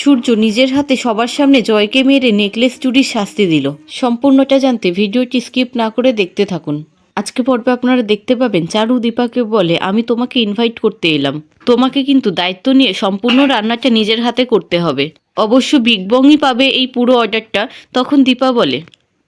সূর্য নিজের হাতে সবার সামনে জয়কে মেরে নেকলেস চুরির শাস্তি দিল। সম্পূর্ণটা জানতে ভিডিওটি স্কিপ না করে দেখতে থাকুন। আজকে পর্বে আপনারা দেখতে পাবেন, চারু দীপাকে বলে, আমি তোমাকে ইনভাইট করতে এলাম। তোমাকে কিন্তু দায়িত্ব নিয়ে সম্পূর্ণ রান্নাটা নিজের হাতে করতে হবে। অবশ্য বিগ বংই পাবে এই পুরো অর্ডারটা তখন দীপা বলে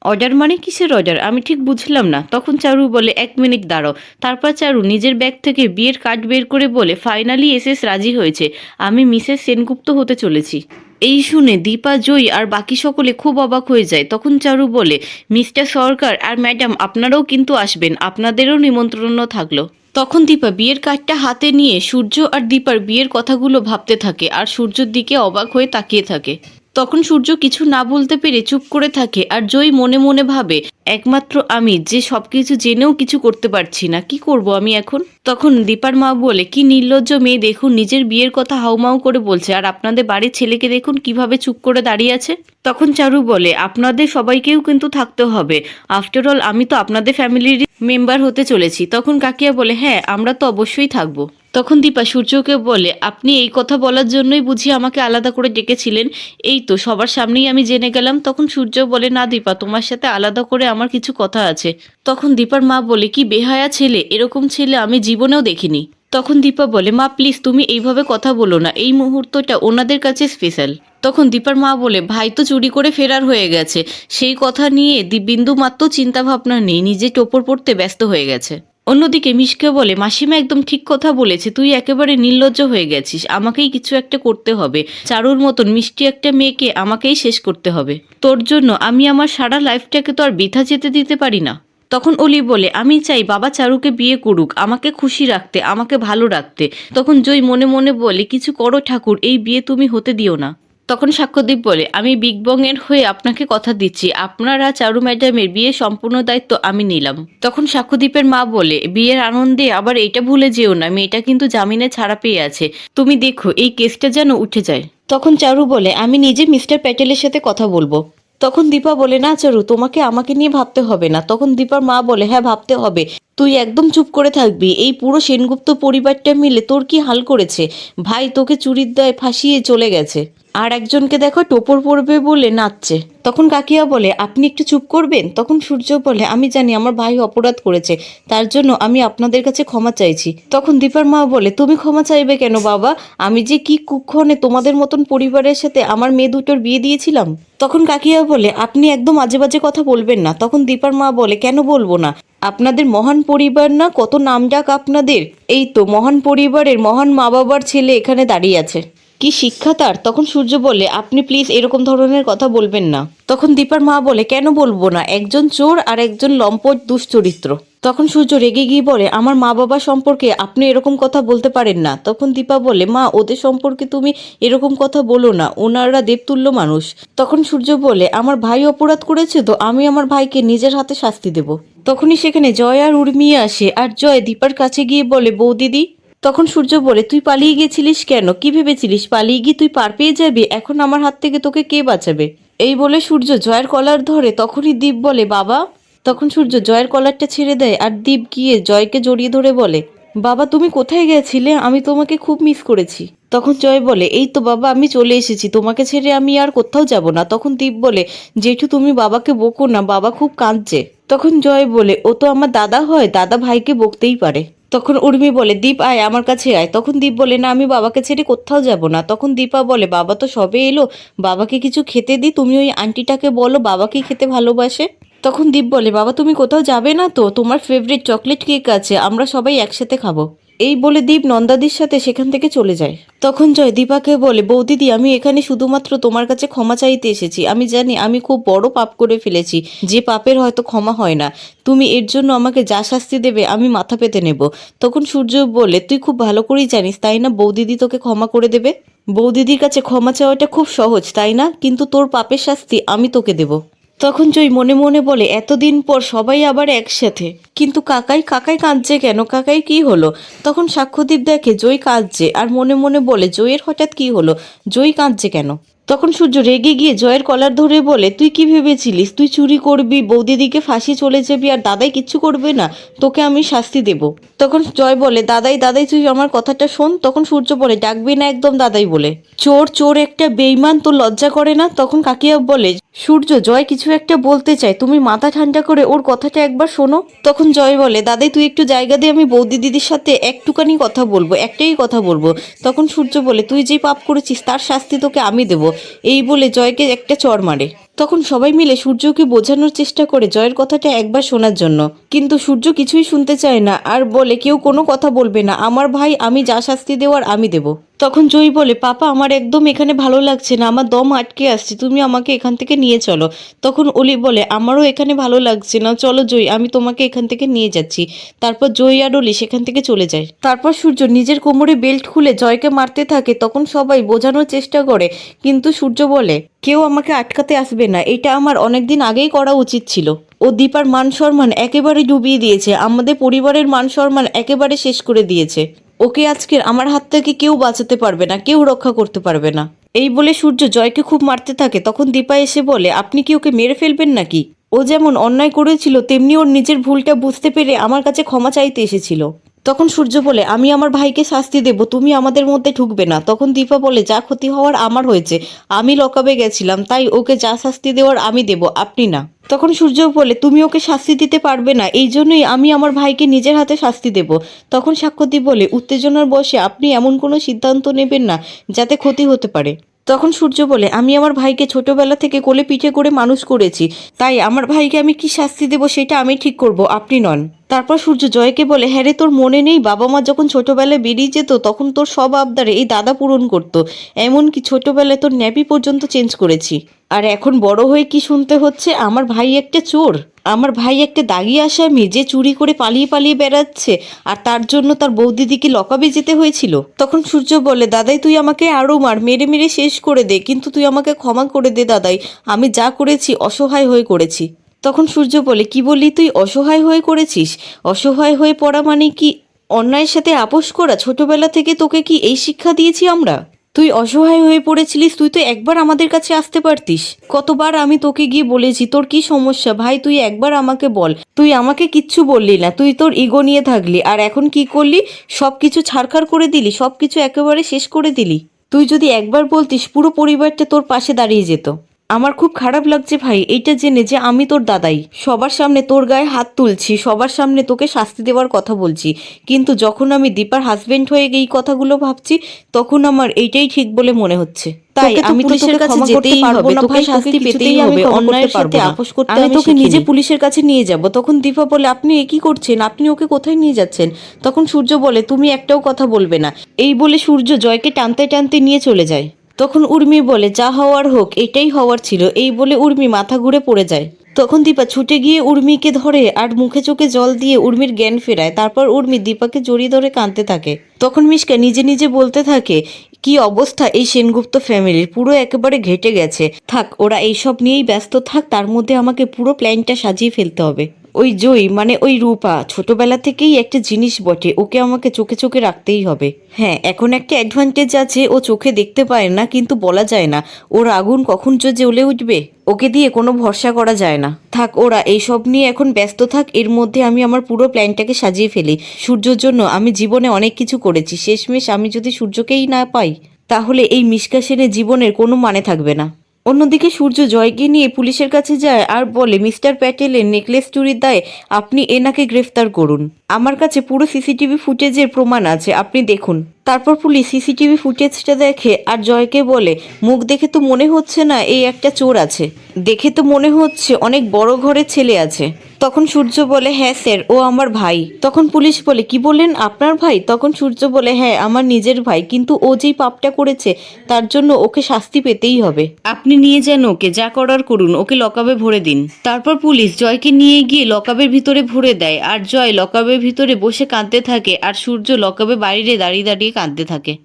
অর্ডার মানে কিসের অর্ডার আমি ঠিক বুঝলাম না। তখন চারু বলে, এক মিনিট দাঁড়াও। তারপর চারু নিজের ব্যাগ থেকে বিয়ের কার্ড বের করে বলে ফাইনালি এসএস রাজি হয়েছে। আমি মিসেস সেনগুপ্ত হতে চলেছি। এই শুনে দীপা, জয়ী আর বাকি সকলে খুব অবাক হয়ে যায়। তখন চারু বলে, মিস্টার সরকার আর ম্যাডাম, আপনারাও কিন্তু আসবেন। আপনাদেরও নিমন্ত্রণ থাকল। তখন দীপা বিয়ের কার্ডটা হাতে নিয়ে সূর্য আর দীপার বিয়ের কথাগুলো ভাবতে থাকে আর সূর্যর দিকে অবাক হয়ে তাকিয়ে থাকে। তখন সূর্য কিছু না বলতে পেরে চুপ করে থাকে আর জয় মনে মনে ভাবে, একমাত্র আমি, যে সবকিছু জেনেও কিছু করতে পারছি না, কি করব আমি এখন? তখন দীপার মা বলে, কি নির্লজ্জ মেয়ে, দেখুন নিজের বিয়ের কথা হাউমাউ করে বলছে, আর আপনাদের বাড়ির ছেলেকে দেখুন কীভাবে চুপ করে দাঁড়িয়ে আছে? তখন চারু বলে, আপনাদের সবাইকেও কিন্তু থাকতে হবে। আফটার অল আমি তো আপনাদের ফ্যামিলির মেম্বার হতে চলেছি। তখন কাকিয়া বলে হ্যাঁ আমরা তো অবশ্যই থাকব। তখন দীপা সূর্যকে বলে, আপনি এই কথা বলার জন্যই বুঝি আমাকে আলাদা করে ডেকেছিলেন? এই তো, সবার সামনেই আমি জেনে গেলাম। তখন সূর্য বলে, না দীপা, তোমার সাথে আলাদা করে আমার কিছু কথা আছে। তখন দীপার মা বলে, কি বেহায়া ছেলে? এরকম ছেলে আমি জীবনেও দেখিনি। তখন দীপা বলে, মা প্লিজ তুমি এইভাবে কথা বলো না। এই মুহূর্তটা ওনাদের কাছে স্পেশাল তখন দীপার মা বলে, ভাই তো চুরি করে ফেরার হয়ে গেছে। সেই কথা নিয়ে দি- বিন্দু মাত্র চিন্তা ভাবনা নেই। নিজে টোপর পড়তে ব্যস্ত হয়ে গেছে। অন্যদিকে মিশকে বলে, মাসিমা একদম ঠিক কথা বলেছে, তুই একেবারে নির্লজ্জ হয়ে গেছিস, আমাকেই কিছু একটা করতে হবে। চারুর মতন মিষ্টি একটা মেয়েকে আমাকেই শেষ করতে হবে। তোর জন্য আমি আমার সারা লাইফটাকে তো আর বৃথা যেতে দিতে পারি না। তখন অলি বলে, আমি চাই বাবা চারুকে বিয়ে করুক, আমাকে খুশি রাখতে, আমাকে ভালো রাখতে। তখন জয় মনে মনে বলে, কিছু করো ঠাকুর, এই বিয়ে তুমি হতে দিও না। তখন সাক্ষ্যদীপ বলে, আমি বিগ বং এর হয়ে আপনাকে কথা দিচ্ছি। আপনারা চারু ম্যাডামের বিয়ে সম্পূর্ণ দায়িত্ব আমি নিলাম। তখন সাক্ষ্যদীপের মা বলে, বিয়ের আনন্দে আবার এটা ভুলে যেও না, মেয়েটা কিন্তু জামিনে ছাড়া পেয়ে আছে। তুমি দেখো, এই কেসটা যেন উঠে যায়। তখন চারু বলে, আমি নিজে মিস্টার প্যাটেলের সাথে কথা বলব। তখন দীপা বলে, না চারু, তোমাকে আমাকে নিয়ে ভাবতে হবে না। তখন দীপার মা বলে হ্যাঁ ভাবতে হবে। তুই একদম চুপ করে থাকবি। এই পুরো সেনগুপ্ত পরিবারটা মিলে তোর কি হাল করেছে? ভাই তোকে চুরির দায় ফাঁসিয়ে চলে গেছে। আর একজনকে দেখো টোপর পড়বে বলে নাচছে। তখন কাকিয়া বলে, আপনি একটু চুপ করবেন? তখন সূর্য বলে, আমি জানি আমার ভাই অপরাধ করেছে, তার জন্য আমি আপনাদের কাছে ক্ষমা চাইছি। তখন দীপার মা বলে, তুমি ক্ষমা চাইবে কেন বাবা? আমি যে কি কুক্ষণে তোমাদের মতন পরিবারের সাথে আমার মেয়ে দুটোর বিয়ে দিয়েছিলাম? তখন কাকিয়া বলে, আপনি একদম আজে বাজে কথা বলবেন না। তখন দীপার মা বলে, কেন বলব না? আপনাদের মহান পরিবার না? কত নাম ডাক আপনাদের? এই তো, মহান পরিবারের মহান মা বাবার ছেলে এখানে দাঁড়িয়ে আছে। কি শিক্ষা তার? তখন সূর্য বলে, আপনি প্লিজ এরকম ধরনের কথা বলবেন না। তখন দীপার মা বলে, কেন বলব না? একজন চোর আর একজন লম্পট দুশ্চরিত্র। তখন সূর্য রেগে গিয়ে বলে, আমার মা বাবা সম্পর্কে আপনি এরকম কথা বলতে পারেন না। তখন দীপা বলে, মা, ওদের সম্পর্কে তুমি এরকম কথা বলো না। ওনারা দেবতুল্য মানুষ। তখন সূর্য বলে, আমার ভাই অপরাধ করেছে তো আমি আমার ভাইকে নিজের হাতে শাস্তি দেব। তখনই সেখানে জয় আর উর্মি আসে। আর জয় দীপার কাছে গিয়ে বলে, বৌদিদি তখন সূর্য বলে, তুই পালিয়ে গেছিলিস কেন? কি ভেবেছিলিস? পালিয়ে গিয়ে তুই পার পেয়ে যাবি? এখন আমার হাত থেকে তোকে কে বাঁচাবে? এই বলে সূর্য জয়ের কলার ধরে, তখনই দীপ বলে, বাবা। তখন সূর্য জয়ের কলারটা ছেড়ে দেয় আর দীপ গিয়ে জয়কে জড়িয়ে ধরে বলে, বাবা, তুমি কোথায় গেছিলে? আমি তোমাকে খুব মিস করেছি। তখন জয় বলে, এই তো বাবা, আমি চলে এসেছি। তোমাকে ছেড়ে আমি আর কোথাও যাব না। তখন দীপ বলে, জেঠু, তুমি বাবাকে বকো না, বাবা খুব কাঁদছে। তখন জয় বলে, ও তো আমার দাদা হয়, দাদা ভাইকে বকতেই পারে। তখন উর্মি বলে, দীপ, আয়, আমার কাছে আয়। তখন দীপ বলে, না, আমি বাবাকে ছেড়ে কোথাও যাব না। তখন দীপা বলে, বাবা তো সবে এলো, বাবাকে কিছু খেতে দিই তুমি ওই আন্টিটাকে বলো, বাবাকে খেতে ভালোবাসে? তখন দীপ বলে, বাবা, তুমি কোথাও যাবে না তো? তোমার ফেভারিট চকলেট কেক আছে, আমরা সবাই একসাথে খাব। এই বলে দীপ নন্দাদির সাথে সেখান থেকে চলে যায়। তখন জয় দীপাকে বলে, বৌদিদি, আমি এখানে শুধুমাত্র তোমার কাছে ক্ষমা চাইতে এসেছি। আমি জানি আমি খুব বড় পাপ করে ফেলেছি। যে পাপের হয়তো ক্ষমা হয় না। তুমি এর জন্য আমাকে যা শাস্তি দেবে, আমি মাথা পেতে নেব। তখন সূর্য বলে, তুই খুব ভালো করেই জানিস, তাই না বৌদিদি তোকে ক্ষমা করে দেবে? বৌদিদির কাছে ক্ষমা চাওয়াটা খুব সহজ, তাই না? কিন্তু তোর পাপের শাস্তি আমি তোকে দেব। তখন জয় মনে মনে বলে, এতদিন পর সবাই আবার একসাথে। কিন্তু কাকাই কাকাই কাঁদছে কেন? কাকাই কি হলো? তখন সাক্ষ্যদীপ দেখে জয় কাঁদছে আর মনে মনে বলে, জয়ের হঠাৎ কি হলো? জয় কাঁদছে কেন? তখন সূর্য রেগে গিয়ে জয়ের কলার ধরে বলে, তুই কি ভেবেছিলিস? তুই চুরি করবি, বৌদিদিকে ফাঁসি চলে যাবি আর দাদাই কিচ্ছু করবে না। তোকে আমি শাস্তি দেব। তখন জয় বলে, দাদাই দাদাই, তুই আমার কথাটা শোন। তখন সূর্য বলে, ডাকবি না একদম দাদাই বলে। চোর চোর একটা বেইমান তো লজ্জা করে না? তখন কাকিয়া বলে, সূর্য, জয়, কিছু একটা বলতে চায় তুমি মাথা ঠান্ডা করে ওর কথাটা একবার শোনো। তখন জয় বলে, দাদাই, তুই একটু জায়গা দিয়ে আমি বৌদি দিদির সাথে একটুখানি কথা বলব, একটাই কথা বলব। তখন সূর্য বলে, তুই যে পাপ করেছিস, তার শাস্তি তোকে আমি দেব। এই বলে জয়কে একটা চড় মারে। তখন সবাই মিলে সূর্যকে বোঝানোর চেষ্টা করে জয়ের কথাটা একবার শোনার জন্য। কিন্তু সূর্য কিছুই শুনতে চায় না আর বলে, কেউ কোনো কথা বলবে না। আমার ভাই, আমি যা শাস্তি দেওয়ার আমি দেব। তখন জয়ী বলে, পাপা, আমার একদম এখানে ভালো লাগছে না। আমার দম আটকে আসছে। তুমি আমাকে এখান থেকে নিয়ে চলো। তখন অলি বলে, আমারও এখানে ভালো লাগছে না। চলো জয়ী, আমি তোমাকে এখান থেকে নিয়ে যাচ্ছি। তারপর জয়ী আর অলি সেখান থেকে চলে যায়। তারপর সূর্য নিজের কোমরে বেল্ট খুলে জয়কে মারতে থাকে। তখন সবাই বোঝানোর চেষ্টা করে। কিন্তু সূর্য বলে কেউ আমাকে আটকাতে আসবে না। এটা আমার অনেকদিন আগেই করা উচিত ছিল। ও দীপার মান সম্মান একেবারে ডুবিয়ে দিয়েছে। আমাদের পরিবারের মান সম্মান একেবারে শেষ করে দিয়েছে। ওকে আজকের আমার হাত থেকে কেউ বাঁচাতে পারবে না, কেউ রক্ষা করতে পারবে না। এই বলে সূর্য জয়কে খুব মারতে থাকে। তখন দীপা এসে বলে, আপনি কি ওকে মেরে ফেলবেন নাকি? ও যেমন অন্যায় করেছিল, তেমনি ওর নিজের ভুলটা বুঝতে পেরে আমার কাছে ক্ষমা চাইতে এসেছিল। তখন সূর্য বলে, আমি আমার ভাইকে শাস্তি দেব, তুমি আমাদের মধ্যে ঢুকবে না। তখন দীপা বলে, যা ক্ষতি হওয়ার আমার হয়েছে, আমি লকাবে গেছিলাম, তাই ওকে যা শাস্তি দেওয়ার আমি দেব, আপনি না। তখন সূর্য বলে, তুমি ওকে শাস্তি দিতে পারবে না, এই জন্যই আমি আমার ভাইকে নিজের হাতে শাস্তি দেব। তখন সাক্ষ্যদীপ বলে, উত্তেজনার বসে আপনি এমন কোনো সিদ্ধান্ত নেবেন না, যাতে ক্ষতি হতে পারে। তখন সূর্য বলে, আমি আমার ভাইকে ছোটবেলা থেকে কোলে পিঠে করে মানুষ করেছি, তাই আমার ভাইকে আমি কি শাস্তি দেব সেটা আমি ঠিক করব, আপনি নন। তারপর সূর্য জয়কে বলে হ্যাঁ রে, তোর মনে নেই? বাবা মা যখন ছোটবেলায় বেরিয়ে যেত, তখন তোর সব আবদারে এই দাদা পূরণ করতো। এমনকি ছোটবেলায় তোর ন্যাপি পর্যন্ত চেঞ্জ করেছি। আর এখন বড় হয়ে কি শুনতে হচ্ছে? আমার ভাই একটা চোর। আমার ভাই একটা দাগি আসামি যে চুরি করে পালিয়ে পালিয়ে বেড়াচ্ছে। আর তার জন্য তার বৌদিদিকে লকাবে যেতে হয়েছিল। তখন সূর্য বলে, দাদাই, তুই আমাকে আরও মার, মেরে মেরে শেষ করে দে। কিন্তু তুই আমাকে ক্ষমা করে দে, দাদাই। আমি যা করেছি, অসহায় হয়ে করেছি। তখন সূর্য বলে, কি বললি তুই? অসহায় হয়ে করেছিস। অসহায় হয়ে পড়া মানে কি অন্যায়ের সাথে আপোষ করা? ছোটবেলা থেকে তোকে কি এই শিক্ষা দিয়েছি আমরা? তুই অসহায় হয়ে পড়েছিলিস, তুই তো একবার আমাদের কাছে আসতে পারতিস। কতবার আমি তোকে গিয়ে বলেছি, তোর কি সমস্যা? ভাই, তুই একবার আমাকে বল। তুই আমাকে কিচ্ছু বললি না। তুই তোর ইগো নিয়ে থাকলি। আর এখন কি করলি? সব কিছু ছাড়খাড় করে দিলি। সব কিছু একেবারে শেষ করে দিলি। তুই যদি একবার বলতিস, পুরো পরিবারটা তোর পাশে দাঁড়িয়ে যেত। আমার খুব খারাপ লাগছে ভাই এইটা জেনে যে আমি তোর দাদাই। সবার সামনে তোর গায়ে হাত তুলছি সবার সামনে তোকে শাস্তি দেওয়ার কথা বলছি। কিন্তু যখন আমি দীপার হাজবেন্ড হয়ে এই কথাগুলো ভাবছি তখন আমার এইটাই ঠিক বলে মনে হচ্ছে। তাই আমি পুলিশের কাছে যেতেই হবে, তোকে শাস্তি পেতেই হবে, অন্যায়ের সাথে আপোষ করতে আমি তোকে নিজে পুলিশের কাছে নিয়ে যাব তখন দীপা বলে আপনি এ কি করছেন? আপনি ওকে কোথায় নিয়ে যাচ্ছেন? তখন সূর্য বলে তুমি একটাও কথা বলবে না। এই বলে সূর্য জয়কে টানতে টানতে নিয়ে চলে যায়। তখন উর্মি বলে, যা হওয়ার হোক, এটাই হওয়ার ছিল। এই বলে উর্মি মাথা ঘুরে পড়ে যায়। তখন দীপা ছুটে গিয়ে উর্মিকে ধরে আর মুখে চোখে জল দিয়ে উর্মির জ্ঞান ফেরায়। তারপর উর্মি দীপাকে জড়িয়ে ধরে কাঁদতে থাকে। তখন মিশকা নিজে নিজে বলতে থাকে, কি অবস্থা এই সেনগুপ্ত ফ্যামিলির? পুরো একেবারে ঘেটে গেছে। থাক, ওরা এইসব নিয়েই ব্যস্ত থাক, তার মধ্যে আমাকে পুরো প্ল্যানটা সাজিয়ে ফেলতে হবে। ওই জয় মানে ওই রূপা, ছোটবেলা থেকেই একটা জিনিস বটে, ওকে আমাকে চোখে চোখে রাখতেই হবে। হ্যাঁ এখন একটা অ্যাডভান্টেজ আছে, ও চোখে দেখতে পায় না, কিন্তু বলা যায় না, ওর আগুন কখন যে জ্বলে উঠবে, ওকে দিয়ে কোনো ভরসা করা যায় না। থাক, ওরা, এইসব নিয়ে এখন ব্যস্ত থাক, এর মধ্যে আমি আমার পুরো প্ল্যানটাকে সাজিয়ে ফেলি। সূর্যর জন্য আমি জীবনে অনেক কিছু করেছি, শেষমেশ আমি যদি সূর্যকেই না পাই, তাহলে এই মিশকা সেনের জীবনের কোনো মানে থাকবে না। অন্যদিকে সূর্য জয়কে নিয়ে পুলিশের কাছে যায় আর বলে, মিস্টার প্যাটেলের নেকলেস চুরির দায়ে আপনি এনাকে গ্রেফতার করুন। আমার কাছে পুরো সিসিটিভি ফুটেজের প্রমাণ আছে, আপনি দেখুন। তারপর পুলিশ সিসিটিভি ফুটেজটা দেখে আর জয়কে বলে, মুখ দেখে তো মনে হচ্ছে না এই একটা চোর আছে। দেখে তো মনে হচ্ছে অনেক বড় ঘরের ছেলে আছে। তখন সূর্য বলে হ্যাঁ স্যার, ও আমার ভাই। তখন পুলিশ বলে, কি বললেন আপনার ভাই? তখন সূর্য বলে হ্যাঁ আমার নিজের ভাই, কিন্তু ও যেই পাপটা করেছে, তার জন্য ওকে শাস্তি পেতেই হবে। আপনি নিয়ে যান ওকে, যা করার করুন, ওকে লকাবে ভরে দিন। তারপর পুলিশ জয়কে নিয়ে গিয়ে লকাবের ভিতরে ভরে দেয়, আর জয় লকাবের ভিতরে বসে কাঁদতে থাকে, আর সূর্য লকাবে বাইরে দাঁড়িয়ে দাঁড়িয়ে কাঁদতে থাকে।